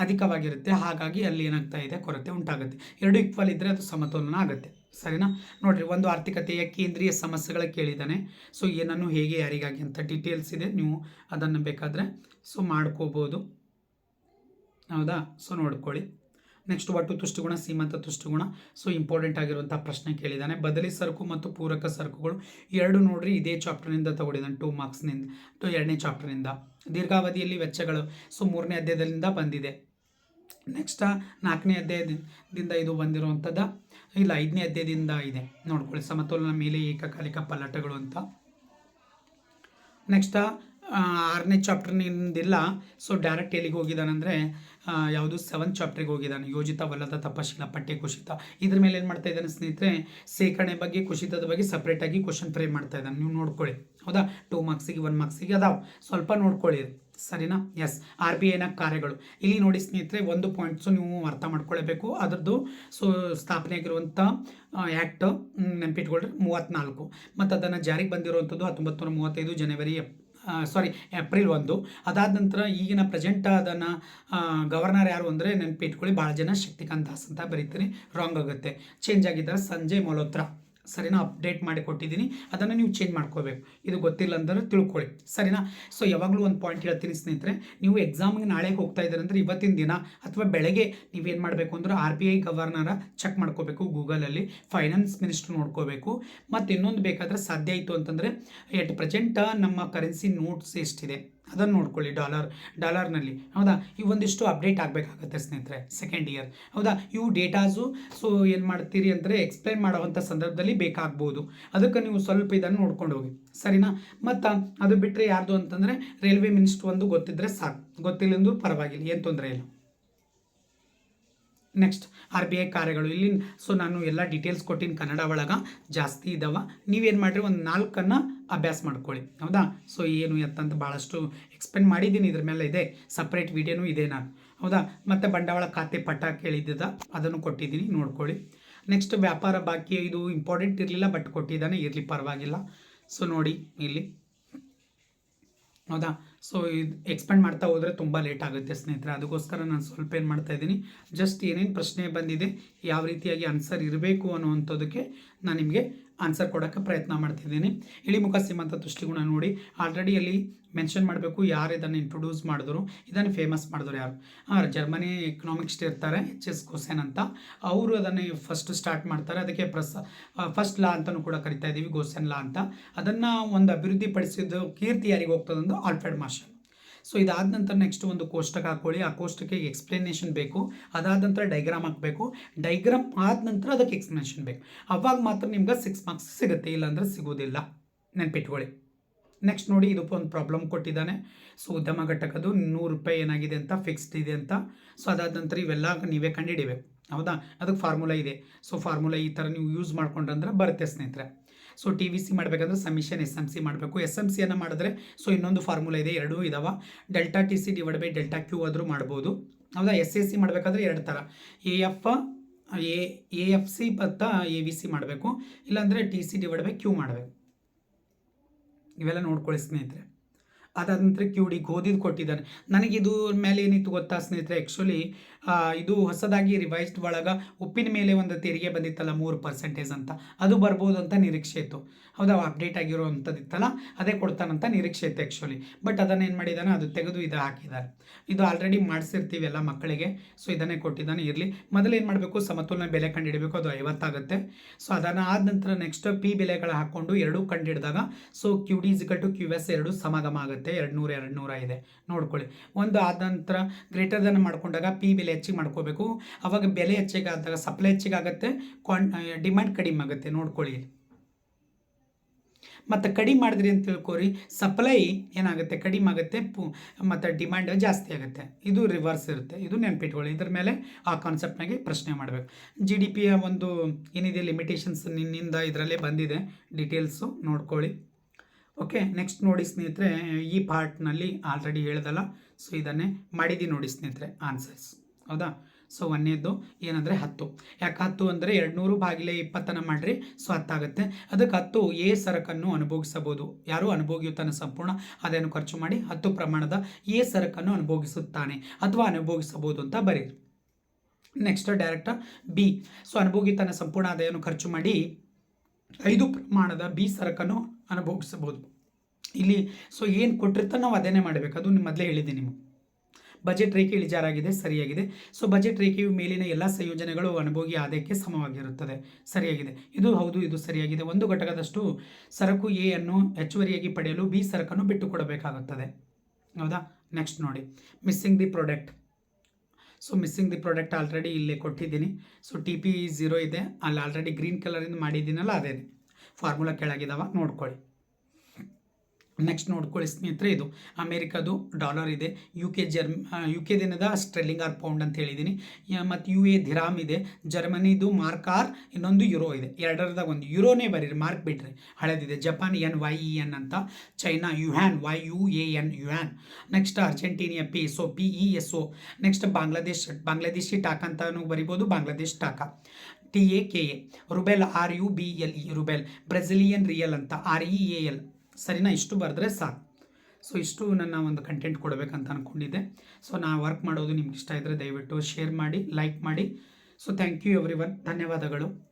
ಅಧಿಕವಾಗಿರುತ್ತೆ. ಹಾಗಾಗಿ ಅಲ್ಲಿ ಏನಾಗ್ತಾ ಇದೆ? ಕೊರತೆ ಉಂಟಾಗುತ್ತೆ. ಎರಡು ಈಕ್ವಲ್ ಇದ್ದರೆ ಅದು ಸಮತೋಲನ ಆಗುತ್ತೆ. ಸರಿನಾ? ನೋಡಿರಿ ಒಂದು ಆರ್ಥಿಕತೆಯ ಕೇಂದ್ರೀಯ ಸಮಸ್ಯೆಗಳ ಕೇಳಿದ್ದಾನೆ ಸೊ ಏನನ್ನು ಹೇಗೆ ಯಾರಿಗಾಗಿ ಅಂತ ಡೀಟೇಲ್ಸ್ ಇದೆ. ನೀವು ಅದನ್ನು ಬೇಕಾದರೆ ಸೊ ಮಾಡ್ಕೋಬೋದು. ಹೌದಾ? ಸೊ ನೋಡ್ಕೊಳ್ಳಿ. ನೆಕ್ಸ್ಟ್ ಒಟ್ಟು ತುಷ್ಟುಗುಣ ಸೀಮಂತ ತುಷ್ಟುಗುಣ. ಸೊ ಇಂಪಾರ್ಟೆಂಟ್ ಆಗಿರುವಂಥ ಪ್ರಶ್ನೆ ಕೇಳಿದ್ದಾನೆ ಬದಲಿ ಸರಕು ಮತ್ತು ಪೂರಕ ಸರಕುಗಳು. ಎರಡು ನೋಡ್ರಿ ಇದೇ ಚಾಪ್ಟರ್ನಿಂದ ತಗೊಂಡಿದ್ದಾನೆ ಟೂ ಮಾರ್ಕ್ಸ್ನಿಂದ ಟು ಎರಡನೇ ಚಾಪ್ಟರ್ನಿಂದ ದೀರ್ಘಾವಧಿಯಲ್ಲಿ ವೆಚ್ಚಗಳು. ಸೊ, ಮೂರನೇ ಅಧ್ಯಾಯದಿಂದ ಬಂದಿದೆ. ನೆಕ್ಸ್ಟ್ ನಾಲ್ಕನೇ ಅಧ್ಯಾಯದಿಂದ ಇದು ಬಂದಿರುವಂಥದ್ದು, ಇಲ್ಲ, ಐದನೇ ಅಧ್ಯಾಯದಿಂದ ಇದೆ. ನೋಡ್ಕೊಳ್ಳಿ, ಸಮತೋಲನ ಮೇಲೆ ಏಕಕಾಲಿಕ ಪಲ್ಲಟಗಳು ಅಂತ. ನೆಕ್ಸ್ಟ್ ಆರನೇ ಚಾಪ್ಟರ್ನಿಂದಿಲ್ಲ. ಸೊ ಡೈರೆಕ್ಟ್ ಎಲ್ಲಿಗೆ ಹೋಗಿದ್ದಾನಂದರೆ ಯಾವುದು ಸೆವೆಂತ್ ಚಾಪ್ಟ್ರಿಗೆ ಹೋಗಿದ್ದಾನೆ. ಯೋಜಿತವಲ್ಲದ ತಪಶೀಲ, ಪಠ್ಯ ಕುಸಿತ ಇದ್ರ ಮೇಲೆ ಏನು ಮಾಡ್ತಾ ಇದ್ದಾನೆ ಸ್ನೇಹಿತರೆ ಸೇಕರಣೆ ಬಗ್ಗೆ ಕುಸಿತದ ಬಗ್ಗೆ ಸಪ್ರೇಟಾಗಿ ಕ್ವಶನ್ ಫ್ರೇಮ್ ಮಾಡ್ತಾ ಇದ್ದಾನೆ. ನೀವು ನೋಡ್ಕೊಳ್ಳಿ. ಹೌದಾ? ಟೂ ಮಾರ್ಕ್ಸಿಗೆ ಒನ್ ಮಾರ್ಕ್ಸಿಗೆ ಅದಾವೆ. ಸ್ವಲ್ಪ ನೋಡ್ಕೊಳ್ಳಿ ಸರಿನಾ? ಎಸ್ ಆರ್ ಬಿ ಐನ ಕಾರ್ಯಗಳು. ಇಲ್ಲಿ ನೋಡಿ ಸ್ನೇಹಿತರೆ, ಒಂದು ಪಾಯಿಂಟ್ಸು ನೀವು ಅರ್ಥ ಮಾಡ್ಕೊಳ್ಬೇಕು. ಅದರದ್ದು ಸೊ, ಸ್ಥಾಪನೆ ಆಗಿರುವಂಥ ಆ್ಯಕ್ಟ್ ನೆನ್ಪಿಟ್ಕೊಳ್ರಿ. ಮೂವತ್ತ್ನಾಲ್ಕು ಮತ್ತು ಅದನ್ನು ಜಾರಿಗೆ ಬಂದಿರುವಂಥದ್ದು ಹತ್ತೊಂಬತ್ತು ನೂರ ಮೂವತ್ತೈದು ಜನವರಿ ಸಾರಿ ಏಪ್ರಿಲ್ ಒಂದು. ಅದಾದ ನಂತರ ಈಗಿನ ಪ್ರೆಸೆಂಟ್ ಅದನ್ನು ಗವರ್ನರ್ ಯಾರು ಅಂದರೆ ನೆನಪಿಟ್ಕೊಳ್ಳಿ. ಭಾಳ ಜನ ಶಕ್ತಿಕಾಂತ್ ದಾಸ್ ಅಂತ ಬರೀತೀನಿ. ರಾಂಗ್ ಆಗುತ್ತೆ. ಚೇಂಜ್ ಆಗಿದ್ದಾರೆ ಸಂಜಯ್ ಮಲ್ಹೋತ್ರಾ. ಸರಿನಾ ಅಪ್ಡೇಟ್ ಮಾಡಿ ಕೊಟ್ಟಿದ್ದೀನಿ. ಅದನ್ನು ನೀವು ಚೇಂಜ್ ಮಾಡ್ಕೋಬೇಕು. ಇದು ಗೊತ್ತಿಲ್ಲ ಅಂದರೆ ತಿಳ್ಕೊಳ್ಳಿ. ಸರಿನಾ? ಸೊ ಯಾವಾಗಲೂ ಒಂದು ಪಾಯಿಂಟ್ ಹೇಳ್ತೀನಿ ಸ್ನೇಹಿತರೆ, ನೀವು ಎಕ್ಸಾಮಿಗೆ ನಾಳೆ ಹೋಗ್ತಾ ಇದ್ದಾರೆ ಅಂದರೆ ಇವತ್ತಿನ ದಿನ ಅಥವಾ ಬೆಳಗ್ಗೆ ನೀವೇನು ಮಾಡಬೇಕು ಅಂದ್ರೆ ಆರ್ ಬಿ ಐ ಗವರ್ನರ ಚೆಕ್ ಮಾಡ್ಕೋಬೇಕು ಗೂಗಲಲ್ಲಿ ಫೈನಾನ್ಸ್ ಮಿನಿಸ್ಟ್ರ್ ನೋಡ್ಕೋಬೇಕು. ಮತ್ತು ಇನ್ನೊಂದು ಬೇಕಾದರೆ ಸಾಧ್ಯ ಆಯಿತು ಅಂತಂದರೆ ಎಟ್ ಪ್ರೆಸೆಂಟ್ ನಮ್ಮ ಕರೆನ್ಸಿ ನೋಟ್ಸ್ ಎಷ್ಟಿದೆ? ಅದನ್ನು ನೋಡ್ಕೊಳ್ಳಿ ಡಾಲರ್ ಡಾಲರ್ನಲ್ಲಿ ಹೌದಾ? ಈ ಒಂದಿಷ್ಟು ಅಪ್ಡೇಟ್ ಆಗಬೇಕಾಗತ್ತೆ ಸ್ನೇಹಿತರೆ ಸೆಕೆಂಡ್ ಇಯರ್ ಹೌದಾ? ಇವು ಡೇಟಾಸು ಸೊ ಏನು ಮಾಡ್ತೀರಿ ಅಂದರೆ ಎಕ್ಸ್ಪ್ಲೇನ್ ಮಾಡೋವಂಥ ಸಂದರ್ಭದಲ್ಲಿ ಬೇಕಾಗ್ಬೋದು. ಅದಕ್ಕೆ ನೀವು ಸ್ವಲ್ಪ ಇದನ್ನು ನೋಡ್ಕೊಂಡು ಹೋಗಿ. ಸರಿನಾ? ಮತ್ತು ಅದು ಬಿಟ್ಟರೆ ಯಾರ್ದು ಅಂತಂದರೆ ರೈಲ್ವೆ ಮಿನಿಸ್ಟ್ರ್ ಒಂದು ಗೊತ್ತಿದ್ದರೆ ಸಾಕು. ಗೊತ್ತಿಲ್ಲಂದು ಪರವಾಗಿಲ್ಲ, ಏನು ತೊಂದರೆ ಇಲ್ಲ. ನೆಕ್ಸ್ಟ್ ಆರ್ ಬಿ ಐ ಕಾರ್ಯಗಳು. ಇಲ್ಲಿ ಸೊ ನಾನು ಎಲ್ಲ ಡೀಟೇಲ್ಸ್ ಕೊಟ್ಟಿನ ಕನ್ನಡ ಒಳಗೆ. ಜಾಸ್ತಿ ಇದ್ದಾವೆ ನೀವೇನು ಮಾಡಿರಿ, ಒಂದು ನಾಲ್ಕನ್ನು ಅಭ್ಯಾಸ ಮಾಡ್ಕೊಳ್ಳಿ. ಹೌದಾ? ಸೊ ಏನು ಎತ್ತಂತ ಭಾಳಷ್ಟು ಎಕ್ಸ್ಪ್ಲೇನ್ ಮಾಡಿದ್ದೀನಿ ಇದ್ರ ಮೇಲೆ ಇದೆ. ಸಪ್ರೇಟ್ ವಿಡಿಯೋನೂ ಇದೆ ನಾನು. ಹೌದಾ? ಮತ್ತು ಬಂಡವಾಳ ಖಾತೆ ಪಟ್ಟ ಕೇಳಿದ್ದ ಅದನ್ನು ಕೊಟ್ಟಿದ್ದೀನಿ ನೋಡ್ಕೊಳ್ಳಿ. ನೆಕ್ಸ್ಟ್ ವ್ಯಾಪಾರ ಬಾಕಿ, ಇದು ಇಂಪಾರ್ಟೆಂಟ್ ಇರಲಿಲ್ಲ ಬಟ್ ಕೊಟ್ಟಿದ್ದಾನೆ. ಇರಲಿ, ಪರವಾಗಿಲ್ಲ. ಸೊ ನೋಡಿ, ಇಲ್ಲಿ. ಹೌದಾ? ಸೊ ಇದು ಎಕ್ಸ್ಪೆಂಡ್ ಮಾಡ್ತಾ ಹೋದರೆ ತುಂಬ ಲೇಟ್ ಆಗುತ್ತೆ ಸ್ನೇಹಿತರೆ. ಅದಕ್ಕೋಸ್ಕರ ನಾನು ಸ್ವಲ್ಪ ಏನು ಮಾಡ್ತಾ ಇದ್ದೀನಿ ಜಸ್ಟ್ ಏನೇನು ಪ್ರಶ್ನೆ ಬಂದಿದೆ, ಯಾವ ರೀತಿಯಾಗಿ ಆನ್ಸರ್ ಇರಬೇಕು ಅನ್ನುವಂಥದ್ದಕ್ಕೆ ನಾನು ನಿಮಗೆ ಆನ್ಸರ್ ಕೊಡೋಕ್ಕೆ ಪ್ರಯತ್ನ ಮಾಡ್ತಿದ್ದೀನಿ. ಇಳಿಮುಖ ಸೀಮಂತ ದೃಷ್ಟಿಗುಣ ನೋಡಿ. ಆಲ್ರೆಡಿ ಅಲ್ಲಿ ಮೆನ್ಷನ್ ಮಾಡಬೇಕು ಯಾರು ಇದನ್ನು ಇಂಟ್ರೊಡ್ಯೂಸ್ ಮಾಡಿದ್ರು, ಇದನ್ನು ಫೇಮಸ್ ಮಾಡಿದ್ರು ಯಾರು. ಜರ್ಮನಿ ಎಕನಾಮಿಕ್ಸ್ಟ್ ಇರ್ತಾರೆ ಎಚ್ ಎಸ್ ಗೋಸೆನ್ ಅಂತ. ಅವರು ಅದನ್ನು ಫಸ್ಟ್ ಸ್ಟಾರ್ಟ್ ಮಾಡ್ತಾರೆ. ಅದಕ್ಕೆ ಪ್ರಸ ಫಸ್ಟ್ ಲಾ ಅಂತಲೂ ಕೂಡ ಕರಿತಾ ಇದ್ದೀವಿ ಗೋಸೆನ್ ಲಾ ಅಂತ. ಅದನ್ನು ಒಂದು ಅಭಿವೃದ್ಧಿಪಡಿಸಿದ್ದು ಕೀರ್ತಿ ಯಾರಿಗೆ ಹೋಗ್ತದಂದು ಆಲ್ಫ್ರೆಡ್ ಮಾರ್ಷಲ್ ಸೊ ಇದಾದ ನಂತರ ನೆಕ್ಸ್ಟ್ ಒಂದು ಕೋಷ್ಟಕ ಹಾಕೊಳ್ಳಿ. ಆ ಕೋಷ್ಟಕ್ಕೆ ಎಕ್ಸ್ಪ್ಲನೇಷನ್ ಬೇಕು. ಅದಾದ ನಂತರ ಡೈಗ್ರಾಮ್ ಹಾಕಬೇಕು. ಡೈಗ್ರಾಮ್ ಆದ ನಂತರ ಅದಕ್ಕೆ ಎಕ್ಸ್ಪ್ಲನೇಷನ್ ಬೇಕು. ಅವಾಗ ಮಾತ್ರ ನಿಮ್ಗೆ ಸಿಕ್ಸ್ ಮಾರ್ಕ್ಸ್ ಸಿಗುತ್ತೆ. ಇಲ್ಲಾಂದ್ರೆ ಸಿಗೋದಿಲ್ಲ. ನೆನ್ಪಿಟ್ಕೊಳ್ಳಿ. ನೆಕ್ಸ್ಟ್ ನೋಡಿ ಇದು ಒಂದು ಪ್ರಾಬ್ಲಮ್ ಕೊಟ್ಟಿದ್ದಾನೆ. ಸೊ ಉದ್ಯಮ ಘಟಕದ್ದು ನೂರು ರೂಪಾಯಿ ಏನಾಗಿದೆ ಅಂತ ಫಿಕ್ಸ್ಡ್ ಇದೆ ಅಂತ. ಸೊ ಅದಾದ ನಂತರ ಇವೆಲ್ಲ ನೀವೇ ಕಂಡುಹಿಡಿಬೇಕು. ಹೌದಾ? ಅದಕ್ಕೆ ಫಾರ್ಮುಲಾ ಇದೆ. ಸೊ ಫಾರ್ಮುಲಾ ಈ ಥರ ನೀವು ಯೂಸ್ ಮಾಡ್ಕೊಂಡ್ರೆ ಬರುತ್ತೆ ಸ್ನೇಹಿತರೆ. ಸೊ ಟಿ ವಿ ಸಿ ಮಾಡಬೇಕಂದ್ರೆ ಸಮಿಷನ್ ಎಸ್ ಎಂ ಸಿ ಮಾಡಬೇಕು. ಎಸ್ ಎಂ ಸಿಯನ್ನು ಮಾಡಿದ್ರೆ ಸೊ ಇನ್ನೊಂದು ಫಾರ್ಮುಲಾ ಇದೆ, ಎರಡೂ ಇದಾವೆ. Delta T C divide by delta Q ಆದರೂ ಮಾಡ್ಬೋದು. ಹೌದಾ? ಎಸ್ ಎಸ್ ಸಿ ಮಾಡಬೇಕಾದ್ರೆ ಎರಡು ಥರ A F A A F C ಮತ್ತ ಎ ವಿ ಸಿ ಮಾಡಬೇಕು. ಇಲ್ಲಾಂದರೆ T C divide by Q ಮಾಡಬೇಕು. ಇವೆಲ್ಲ ನೋಡ್ಕೊಳ್ಳಿ ಸ್ನೇಹಿತರೆ. ಅದಾದ ನಂತರ ಕ್ಯೂ ಡಿ ಗೋಧಿದು ಕೊಟ್ಟಿದ್ದಾನೆ. ನನಗಿದು ಮೇಲೆ ಏನಿತ್ತು ಗೊತ್ತಾ ಸ್ನೇಹಿತರೆ? ಆ್ಯಕ್ಚುಲಿ ಇದು ಹೊಸದಾಗಿ ರಿವೈಸ್ಡ್ ಒಳಗೆ ಉಪ್ಪಿನ ಮೇಲೆ ಒಂದು ತೆರಿಗೆ ಬಂದಿತ್ತಲ್ಲ ಮೂರು ಪರ್ಸೆಂಟೇಜ್ ಅಂತ. ಅದು ಬರ್ಬೋದು ಅಂತ ನಿರೀಕ್ಷೆ ಇತ್ತು. ಹೌದಾ? ಅಪ್ಡೇಟ್ ಆಗಿರೋ ಅಂಥದ್ದಿತ್ತಲ್ಲ ಅದೇ ಕೊಡ್ತಾನಂತ ನಿರೀಕ್ಷೆ ಇತ್ತು ಆ್ಯಕ್ಚುಲಿ ಬಟ್ ಅದನ್ನು ಏನು ಮಾಡಿದ್ದಾನೆ ಅದು ತೆಗೆದು ಇದು ಹಾಕಿದ್ದಾರೆ ಇದು ಆಲ್ರೆಡಿ ಮಾಡಿಸಿರ್ತೀವಿ ಎಲ್ಲ ಮಕ್ಕಳಿಗೆ. ಸೊ ಇದನ್ನೇ ಕೊಟ್ಟಿದ್ದಾನೆ. ಇರಲಿ. ಮೊದಲು ಏನು ಮಾಡಬೇಕು? ಸಮತೋಲನ ಬೆಲೆ ಕಂಡುಹಿಡಬೇಕು. ಅದು ಐವತ್ತಾಗುತ್ತೆ. ಸೊ ಅದನ್ನು ಆದ ನಂತರ ನೆಕ್ಸ್ಟ್ ಪಿ ಬೆಲೆಗಳು ಹಾಕ್ಕೊಂಡು ಎರಡೂ ಕಂಡುಹಿಡಿದಾಗ so Q D to Q S ಎರಡು ಸಮಾಗಮ ಆಗುತ್ತೆ. ಎರಡು ನೂರು ಎರಡು ನೂರ ಇದೆ. ನೋಡ್ಕೊಳ್ಳಿ. ಒಂದು ಆದ ನಂತರ ಗ್ರೇಟರ್ ದನ್ ಮಾಡಿಕೊಂಡಾಗ ಪಿ ಬೆಲೆ ಹೆಚ್ಚಿಗೆ ಮಾಡ್ಕೋಬೇಕು. ಅವಾಗ ಬೆಲೆ ಹೆಚ್ಚಿಗೆ ಆದಾಗ ಸಪ್ಲೈ ಹೆಚ್ಚಿಗೆ ಆಗುತ್ತೆ ಕ್ವಾನ್ ಡಿಮ್ಯಾಂಡ್ ಕಡಿಮೆ ಆಗುತ್ತೆ, ನೋಡ್ಕೊಳ್ಳಿ. ಮತ್ತು ಕಡಿಮೆ ಮಾಡಿದ್ರಿ ಅಂತ ತಿಳ್ಕೊರಿ ಸಪ್ಲೈ ಏನಾಗುತ್ತೆ, ಕಡಿಮೆ ಆಗುತ್ತೆ, ಪು, ಮತ್ತು ಡಿಮ್ಯಾಂಡ್ ಜಾಸ್ತಿ ಆಗುತ್ತೆ. ಇದು ರಿವರ್ಸ್ ಇರುತ್ತೆ. ಇದು ನೆನ್ಪಿಟ್ಕೊಳ್ಳಿ. ಇದ್ರ ಮೇಲೆ ಆ ಕಾನ್ಸೆಪ್ಟ್ನಾಗೆ ಪ್ರಶ್ನೆ ಮಾಡಬೇಕು. ಜಿ ಡಿ ಪಿಯ ಒಂದು ಏನಿದೆ ಲಿಮಿಟೇಷನ್ಸ್ ನಿನ್ನಿಂದ ಇದರಲ್ಲೇ ಬಂದಿದೆ. ಡೀಟೇಲ್ಸು ನೋಡ್ಕೊಳ್ಳಿ. ಓಕೆ ನೆಕ್ಸ್ಟ್ ನೋಡಿ ಸ್ನೇಹಿತರೆ, ಈ ಪಾರ್ಟ್ನಲ್ಲಿ ಆಲ್ರೆಡಿ ಹೇಳ್ದಲ್ಲ. ಸೊ ಇದನ್ನೇ ಮಾಡಿದ್ದೀನಿ ನೋಡಿ ಸ್ನೇಹಿತರೆ ಆನ್ಸರ್ಸ್ ಹೌದಾ? ಸೊ ಒಂದನೇದು ಏನಂದರೆ ಹತ್ತು. ಯಾಕೆ ಹತ್ತು ಅಂದರೆ ಎರಡು ನೂರು ಬಾಗಿಲೆ ಇಪ್ಪತ್ತನ ಮಾಡಿರಿ ಸೊ ಹತ್ತಾಗುತ್ತೆ. ಅದಕ್ಕೆ ಹತ್ತು ಎ ಸರಕನ್ನು ಅನುಭೋಗಿಸಬಹುದು ಯಾರು ಅನುಭೋಗಿಯುತ್ತಾನೆ ಸಂಪೂರ್ಣ? ಅದನ್ನು ಖರ್ಚು ಮಾಡಿ ಹತ್ತು ಪ್ರಮಾಣದ ಎ ಸರಕನ್ನು ಅನುಭೋಗಿಸುತ್ತಾನೆ ಅಥವಾ ಅನುಭೋಗಿಸಬಹುದು ಅಂತ ಬರೀರಿ. ನೆಕ್ಸ್ಟ್ ಡೈರೆಕ್ಟ್ ಬಿ ಸೊ ಅನುಭೋಗಿ ತನ್ನ ಸಂಪೂರ್ಣ ಆದಾಯವನ್ನು ಖರ್ಚು ಮಾಡಿ ಐದು ಪ್ರಮಾಣದ ಬಿ ಸರಕನ್ನು ಅನುಭೋಗಿಸಬಹುದು ಇಲ್ಲಿ ಸೊ ಏನು ಕೊಟ್ಟಿರ್ತಾನೆ ನಾವು ಅದೇನೇ ಮಾಡಬೇಕು. ಅದು ನಿಮ್ಮ ಮೊದಲೇ ಹೇಳಿದ್ದೀನಿ ನಿಮಗೆ. ಬಜೆಟ್ ರೇಖೆ ಇಳಿಜಾರಾಗಿದೆ, ಸರಿಯಾಗಿದೆ. ಸೊ, ಬಜೆಟ್ ರೇಖೆಯು ಮೇಲಿನ ಎಲ್ಲ ಸಂಯೋಜನೆಗಳು ಅನುಭೋಗಿ ಆದಾಯಕ್ಕೆ ಸಮವಾಗಿರುತ್ತದೆ. ಸರಿಯಾಗಿದೆ. ಇದು ಹೌದು, ಇದು ಸರಿಯಾಗಿದೆ. ಒಂದು ಘಟಕದಷ್ಟು ಸರಕು ಎ ಅನ್ನು ಹೆಚ್ಚುವರಿಯಾಗಿ ಪಡೆಯಲು ಬಿ ಸರಕನ್ನು ಬಿಟ್ಟು ಕೊಡಬೇಕಾಗುತ್ತದೆ ಹೌದಾ? ನೆಕ್ಸ್ಟ್ ನೋಡಿ. Missing the product. So, missing the product already ಇಲ್ಲೇ ಕೊಟ್ಟಿದ್ದೀನಿ. ಸೊ, ಟಿ ಪಿ ಝೀರೋ ಇದೆ. ಅಲ್ಲಿ ಆಲ್ರೆಡಿ ಗ್ರೀನ್ ಕಲರಿಂದ ಮಾಡಿದ್ದೀನಲ್ಲ, ಅದೇ ಫಾರ್ಮುಲಾ ಕೆಳಗಿದಾವ, ನೋಡ್ಕೊಳ್ಳಿ. ನೆಕ್ಸ್ಟ್ ನೋಡ್ಕೊಳ್ಳಿ ಸ್ನೇಹಿತರೆ, ಇದು ಅಮೇರಿಕಾದು ಡಾಲರ್ ಇದೆ. ಯು ಕೆ ಜರ್ಮ್ ಯು ಕೆ ದಿನದ ಸ್ಟ್ರೆಲ್ಲಿಂಗ್ ಆರ್ ಪೌಂಡ್ ಅಂತ ಹೇಳಿದ್ದೀನಿ ಮತ್ತು ಯು ಎ ಧಿರಾಮ್ ಇದೆ. ಜರ್ಮನಿದು ಮಾರ್ಕ್ ಆರ್ ಇನ್ನೊಂದು ಯುರೋ ಇದೆ. ಎರಡರದಾಗ ಒಂದು ಯುರೋನೇ ಬರೀರಿ ಮಾರ್ಕ್ ಬಿಟ್ರಿ. ಹಳೆದಿದೆ. Japan yen Y E N ಅಂತ. China yuan Y U A N yuan next Argentina P S O P E S O next Bangladesh Bangladeshi taka ಅಂತಾನು ಬರಿಬೋದು Bangladesh taka T A K A ruble R U B L E ruble Brazilian real ಅಂತ. ಆರ್ ಇ ಎ ಎಲ್ ಸರಿನಾ? ಇಷ್ಟು ಬರೆದ್ರೆ ಸಾಕು. ಸೊ ಇಷ್ಟು ನನ್ನ ಒಂದು ಕಂಟೆಂಟ್ ಕೊಡಬೇಕಂತ ಅಂದ್ಕೊಂಡಿದ್ದೆ ಸೊ ನಾ ವರ್ಕ್ ಮಾಡೋದು ನಿಮ್ಗೆ ಇಷ್ಟ ಇದ್ದರೆ ದಯವಿಟ್ಟು ಶೇರ್ ಮಾಡಿ ಲೈಕ್ ಮಾಡಿ. So thank you everyone ಧನ್ಯವಾದಗಳು.